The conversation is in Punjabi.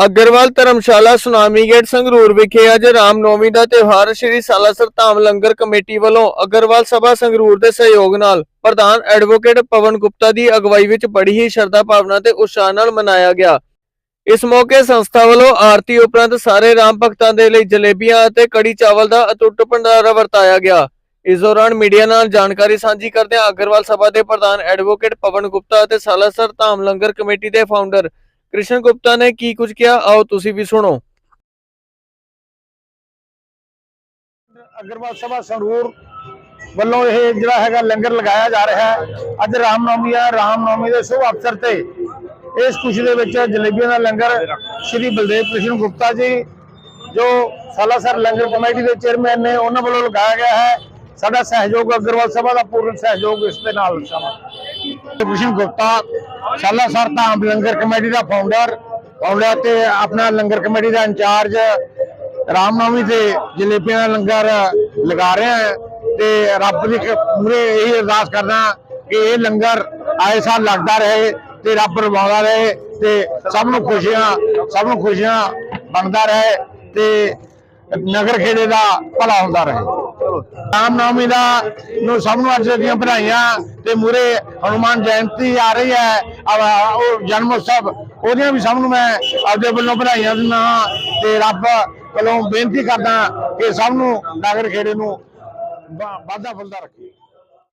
ਅਗਰਵਾਲ ਧਰਮਸ਼ਾਲਾ ਸੁਨਾਮੀ ਗੇਟ ਸੰਗਰੂਰ ਵਿਖੇ ਅੱਜ ਰਾਮਨੌਮੀ ਦਾ ਤਿਉਹਾਰ ਸ੍ਰੀ ਸਾਲਾਸਰ ਧਾਮ ਲੰਗਰ ਕਮੇਟੀ ਵੱਲੋਂ ਅਗਰਵਾਲ ਸਭਾ ਸੰਗਰੂਰ ਦੇ ਸਹਿਯੋਗ ਨਾਲ ਪ੍ਰਧਾਨ ਐਡਵੋਕੇਟ ਪਵਨ ਗੁਪਤਾ ਦੀ ਅਗਵਾਈ ਵਿੱਚ ਬੜੀ ਹੀ ਸ਼ਰਧਾ ਭਾਵਨਾ ਤੇ ਉਤਸ਼ਾਹ ਨਾਲ ਮਨਾਇਆ ਗਿਆ। ਇਸ ਮੌਕੇ ਸੰਸਥਾ ਵੱਲੋਂ ਆਰਤੀ ਉਪਰੰਤ ਸਾਰੇ ਰਾਮ ਭਗਤਾਂ ਦੇ ਲਈ ਜਲੇਬੀਆਂ ਅਤੇ ਕੜੀ ਚਾਵਲ ਦਾ ਅਟੁੱਟ ਭੰਡਾਰਾ ਵਰਤਾਇਆ ਗਿਆ। ਇਸ ਦੌਰਾਨ ਮੀਡੀਆ ਨਾਲ ਜਾਣਕਾਰੀ ਸਾਂਝੀ ਕਰਦਿਆਂ ਅਗਰਵਾਲ ਸਭਾ ਦੇ ਪ੍ਰਧਾਨ ਐਡਵੋਕੇਟ ਪਵਨ ਗੁਪਤਾ ਅਤੇ ਸਾਲਾਸਰ ਧਾਮ ਲੰਗਰ ਕਮੇਟੀ ਦੇ ਫਾਊਂਡਰ ਕ੍ਰਿਸ਼ਨ ਗੁਪਤਾ ਨੇ ਕੀ ਕੁਝ ਕਿਹਾ? ਆਓ ਤੁਸੀਂ ਵੀ ਸੁਣੋ। ਅਗਰਵਾਲ ਸਭਾ ਸੰਗਰੂਰ ਵੱਲੋਂ ਇਹ ਜਿਹੜਾ ਹੈਗਾ ਲੰਗਰ ਲਗਾਇਆ ਜਾ ਰਿਹਾ ਹੈ। ਅੱਜ ਰਾਮਨੌਮੀ ਆ ਰਾਮਨੌਮੀ ਦੇ ਸ਼ੁਭ ਅਵਸਰ ਤੇ ਇਸ ਖੁਸ਼ੀ ਦੇ ਵਿੱਚ ਜਲੇਬੀਆਂ ਦਾ ਲੰਗਰ ਸ਼੍ਰੀ ਬਲਦੇਵ ਕ੍ਰਿਸ਼ਨ ਗੁਪਤਾ ਜੀ, ਜੋ ਸਾਲਾਸਰ ਲੰਗਰ ਕਮੇਟੀ ਦੇ ਚੇਅਰਮੈਨ ਨੇ, ਉਹਨਾਂ ਵੱਲੋਂ ਲਗਾਇਆ ਗਿਆ ਹੈ। ਸਾਡਾ ਸਹਿਯੋਗ ਅਗਰਵਾਲ ਸਭਾ ਦਾ ਪੂਰਨ ਸਹਿਯੋਗ ਇਸ ਦੇ ਨਾਲ ਸ਼ਾਮਲ। ਕ੍ਰਿਸ਼ਨ ਗੁਪਤਾ ਸਾਲਾਸਰ ਧਾਮ ਲੰਗਰ ਕਮੇਟੀ ਦਾ ਫਾਊਂਡਰ ਫਾਊਂਡਰ ਤੇ ਆਪਣਾ ਲੰਗਰ ਕਮੇਟੀ ਦਾ ਇੰਚਾਰਜ ਰਾਮਨੌਮੀ ਤੇ ਜਲੇਬੀਆਂ ਦਾ ਲੰਗਰ ਲਗਾ ਰਿਹਾ ਹਾਂ ਤੇ ਰੱਬ ਦੀ ਪੂਰੇ ਇਹੀ ਅਰਦਾਸ ਕਰਦਾ ਕਿ ਇਹ ਲੰਗਰ ਆਏ ਸਾਲ ਲੱਗਦਾ ਰਹੇ ਤੇ ਰੱਬ ਰਵਾਉਂਦਾ ਰਹੇ ਤੇ ਸਭ ਨੂੰ ਖੁਸ਼ੀਆਂ, ਸਭ ਨੂੰ ਖੁਸ਼ੀਆਂ ਬਣਦਾ ਰਹੇ ਤੇ ਨਗਰ ਖੇੜੇ ਦਾ ਭਲਾ ਹੁੰਦਾ ਰਹੇ। ਰਾਮਨੌਮੀ ਦਾ ਨੂੰ ਸਭ ਨੂੰ ਅੱਜ ਦੀਆਂ ਵਧਾਈਆਂ ਤੇ ਮੂਰੇ ਹਨੂਮਾਨ ਜਯੰਤੀ ਆ ਰਹੀ ਹੈ। ਉਹ ਜਨਮ ਉਤਸਵ, ਉਹਦੀਆਂ ਵੀ ਸਭ ਨੂੰ ਮੈਂ ਆਪਦੇ ਵੱਲੋਂ ਵਧਾਈਆਂ ਦਿੰਦਾ ਹਾਂ ਤੇ ਰੱਬ ਵੱਲੋਂ ਬੇਨਤੀ ਕਰਦਾ ਕਿ ਸਭ ਨੂੰ ਨਗਰ ਖੇੜੇ ਨੂੰ ਵਾਧਾ ਫੁੱਲਦਾ ਰੱਖੇ।